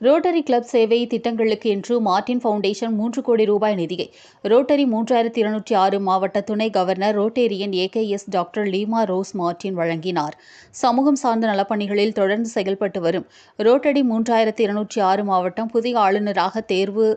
Rotary club சேவை திட்டங்களுக்கு என்று மார்டின் ஃபவுண்டேஷன் மூன்று கோடி ரூபாய் நிதியை ரோட்டரி மூன்றாயிரத்தி இருநூற்றி ஆறு மாவட்ட துணை governor Rotarian AKS doctor Leema Rose Martin வழங்கினார். சமூகம் சார்ந்த நலப்பணிகளில் தொடர்ந்து செயல்பட்டு வரும் ரோட்டரி மூன்றாயிரத்தி இருநூற்றி ஆறு மாவட்டம் புதிய ஆளுநராக தேர்வு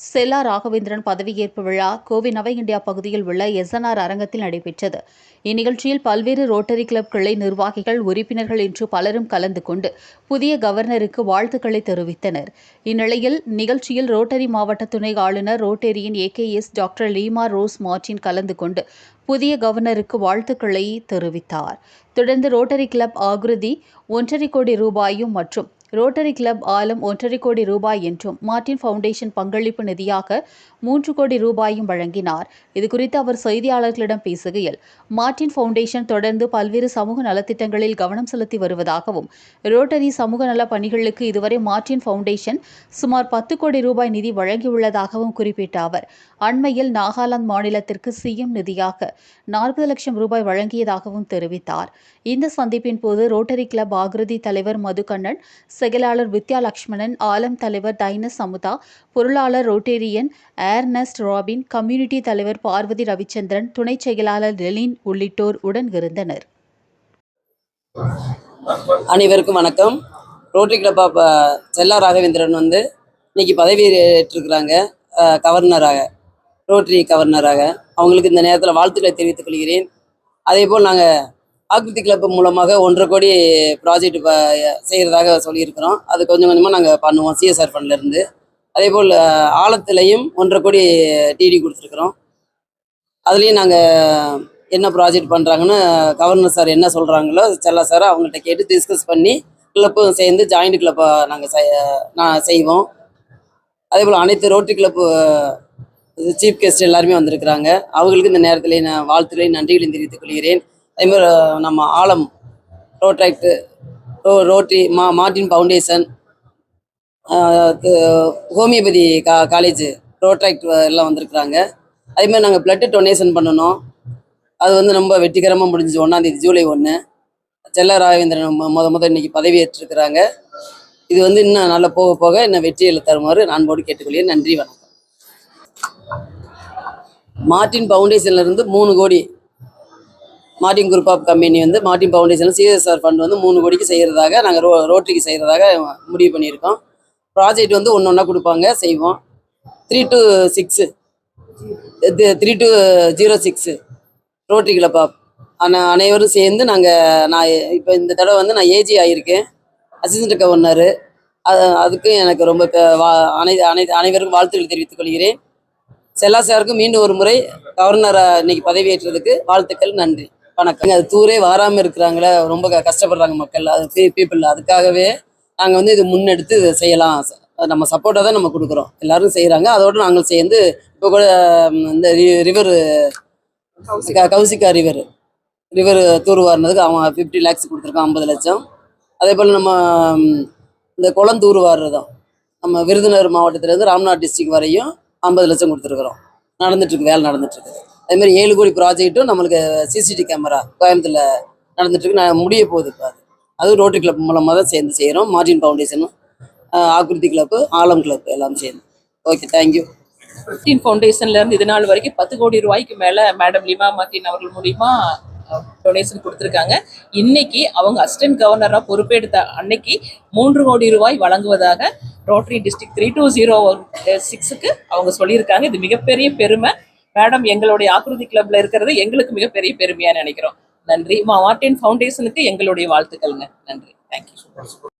செல்லா ராகவேந்திரன் பதவியேற்பு விழா கோவை நவ இந்தியா பகுதியில் உள்ள எஸ்என்ஆர் அரங்கத்தில் நடைபெற்றது. இந்நிகழ்ச்சியில் பல்வேறு ரோட்டரி கிளப் கிளை நிர்வாகிகள் உறுப்பினர்கள் என்று பலரும் கலந்து கொண்டு புதிய கவர்னருக்கு வாழ்த்துக்களை தெரிவித்தனர். இந்நிலையில் நிகழ்ச்சியில் ரோட்டரி மாவட்ட துணை ஆளுநர் ரோட்டரியின் ஏகேஎஸ் டாக்டர் லீமா ரோஸ் மார்டின் கலந்து கொண்டு புதிய கவர்னருக்கு வாழ்த்துக்களை தெரிவித்தார். தொடர்ந்து ரோட்டரி கிளப் ஆகிருதி ஒன்றரை கோடி ரூபாயும் மற்றும் ரோட்டரி கிளப் ஆலம் ஒன்றரை கோடி ரூபாய் என்றும் மார்டின் ஃபவுண்டேஷன் பங்களிப்பு நிதியாக மூன்று கோடி ரூபாயும் வழங்கினார். இதுகுறித்து அவர் செய்தியாளர்களிடம் பேசுகையில் மார்டின் ஃபவுண்டேஷன் தொடர்ந்து பல்வேறு சமூக நலத்திட்டங்களில் கவனம் செலுத்தி வருவதாகவும் ரோட்டரி சமூக நல பணிகளுக்கு இதுவரை மார்டின் ஃபவுண்டேஷன் சுமார் பத்து கோடி ரூபாய் நிதி வழங்கியுள்ளதாகவும் குறிப்பிட்ட அவர் அண்மையில் நாகாலாந்து மாநிலத்திற்கு சிஎம் நிதியாக நாற்பது லட்சம் ரூபாய் வழங்கியதாகவும் தெரிவித்தார். இந்த சந்திப்பின் போது ரோட்டரி கிளப் ஆகிருதி தலைவர் மதுகண்ணன் செயலாளர் வித்யா லக்ஷ்மணன் ஆலம் தலைவர் டைனஸ் அமுதா பொருளாளர் ரோட்டேரியன் ஏர்னஸ்ட் ராபின் கம்யூனிட்டி தலைவர் பார்வதி ரவிச்சந்திரன் துணை செயலாளர் லெலின் உள்ளிட்டோர் உடன் இருந்தனர் அனைவருக்கும் வணக்கம். ரோட்டரி கிளப் ஆஃப் செல்லா ராகவேந்திரன் வந்து இன்னைக்கு பதவி ஏற்றிருக்கிறாங்க அஹ், uh, கவர்னராக ரோட்டரி கவர்னராக. அவங்களுக்கு இந்த நேரத்தில் வாழ்த்துக்களை தெரிவித்துக் கொள்கிறேன். அதே போல் நாங்கள் ஆக்ருதி கிளப் மூலமாக ஒன்றரை கோடி ப்ராஜெக்ட் செய்கிறதாக சொல்லியிருக்கிறோம். அது கொஞ்சம் கொஞ்சமாக நாங்கள் பண்ணுவோம் சிஎஸ்ஆர் ஃபண்ட்லேருந்து அதே போல் ஆழத்துலேயும் ஆழத்துலையும் ஒன்றரை கோடி டிடி கொடுத்துருக்குறோம். அதுலேயும் நாங்கள் என்ன ப்ராஜெக்ட் பண்ணுறாங்கன்னு கவர்னர் சார் என்ன சொல்கிறாங்களோ செல்லா சார் அவங்கள்ட்ட கேட்டு டிஸ்கஸ் பண்ணி கிளப்பும் சேர்ந்து ஜாயிண்ட் கிளப்பாக நாங்கள் செய் நான் செய்வோம். அதே போல் அனைத்து ரோட்டரி கிளப்பு சீஃப் கெஸ்ட் எல்லாருமே வந்திருக்கிறாங்க. அவங்களுக்கு இந்த நேரத்திலே நான் வாழ்த்துக்களையும் நன்றிகளையும் தெரிவித்துக் கொள்கிறேன். அதேமாதிரி நம்ம ஆலம் ரோட்ராக்டு ரோ ரோட்டி மா மார்டின் ஃபவுண்டேஷன் ஹோமியோபதி கா காலேஜ் ரோட்ராக்ட் எல்லாம் வந்திருக்கிறாங்க. அதேமாதிரி நாங்கள் பிளட்டு டொனேஷன் பண்ணணும். அது வந்து ரொம்ப வெற்றிகரமாக முடிஞ்சு ஒன்றாந்தேதி ஜூலை ஒன்று செல்ல ராகவேந்திரன் மொதல் முத முத இன்னைக்கு பதவி ஏற்றிருக்கிறாங்க இது வந்து இன்னும் நல்லா போக போக இன்னும் வெற்றியில் தருமாறு நான் போடு கேட்டுக்கொள்கிறேன். நன்றி வணக்கம். மார்டின் ஃபவுண்டேஷன்லேருந்து மூணு crore Martin group of company வந்து மார்டின் ஃபவுண்டேஷன் சிஎஸ்ஆர் ஃபண்ட் வந்து மூணு கோடிக்கு செய்கிறதாக நாங்கள் ரோ ரோட்டரிக்கு செய்கிறதாக முடிவு பண்ணியிருக்கோம். ப்ராஜெக்ட் வந்து ஒன்று ஒன்றா கொடுப்பாங்க செய்வோம். Three two six three two zero six rotary club of ஆனால் அனைவரும் சேர்ந்து நாங்கள் நான் இப்போ இந்த தடவை வந்து நான் ஏஜி ஆகியிருக்கேன். அசிஸ்டன்ட் கவர்னர் அது அதுக்கும் எனக்கு ரொம்ப பெ- வா- அனை அனை அனைவருக்கும் வாழ்த்துக்கள் தெரிவித்துக் கொள்கிறேன். செல்லா சாருக்கும் மீண்டும் ஒரு முறை கவர்னர் இன்னைக்கு பதவியேற்றதுக்கு வாழ்த்துக்கள் நன்றி. வணக்கம். அது தூரே வராமல் இருக்கிறாங்களே ரொம்ப க- கஷ்டப்படுறாங்க மக்கள். அது பீப்புள் அதுக்காகவே நாங்கள் வந்து இது முன்னெடுத்து இதை செய்யலாம். நம்ம சப்போர்ட்டாக தான் நம்ம கொடுக்குறோம். எல்லாரும் செய்கிறாங்க அதோடு நாங்கள் சேர்ந்து இப்போ கூட இந்த ரிவர் கௌசிகா ரிவர் ரிவர் தூர்வாரினதுக்கு அவன் ஃபிஃப்டி லேக்ஸ் கொடுத்துருக்கான் ஐம்பது லட்சம். அதே போல் நம்ம இந்த குளம் தூர்வாடுறதும் நம்ம விருதுநகர் மாவட்டத்திலேருந்து ராம்நாத் டிஸ்ட்ரிக் வரையும் ஐம்பது லட்சம் கொடுத்துருக்குறோம். நடந்துட்டுருக்கு வேலை நடந்துட்டுருக்கு அதே மாதிரி ஏழு கோடி ப்ராஜெக்ட்டும் நம்மளுக்கு சிசிடி கேமரா கோயம்புத்தூரில் நடந்துட்டுருக்கு நான் முடிய போகுது இப்போ அது. அதுவும் ரோட்டரி கிளப் மூலமாக தான் சேர்ந்து செய்கிறோம் மார்ஜின் ஃபவுண்டேஷனும் ஆக்ருதி கிளப்பு ஆலம் கிளப் எல்லாம் சேர்ந்து. ஓகே தேங்க்யூ மார்டின் ஃபவுண்டேஷன்லேருந்து இது நாள் வரைக்கும் பத்து கோடி ரூபாய்க்கு மேலே மேடம் லிமா மார்டின் அவர்கள் மூலிமா டொனேஷன் கொடுத்துருக்காங்க. இன்னைக்கு அவங்க அசிஸ்டன்ட் கவர்னராக பொறுப்பெடுத்த அன்னைக்கு மூன்று கோடி ரூபாய் வழங்குவதாக rotary district three two zero சிக்ஸுக்கு அவங்க சொல்லியிருக்காங்க. இது மிகப்பெரிய பெருமை. மேடம் எங்களுடைய ஆக்ருதி கிளப்ல இருக்கிறது எங்களுக்கு மிகப்பெரிய பெருமையா நினைக்கிறோம். நன்றி. மா மார்டின் ஃபவுண்டேஷனுக்கு எங்களுடைய வாழ்த்துக்கள்ங்க. நன்றி. தேங்க்யூ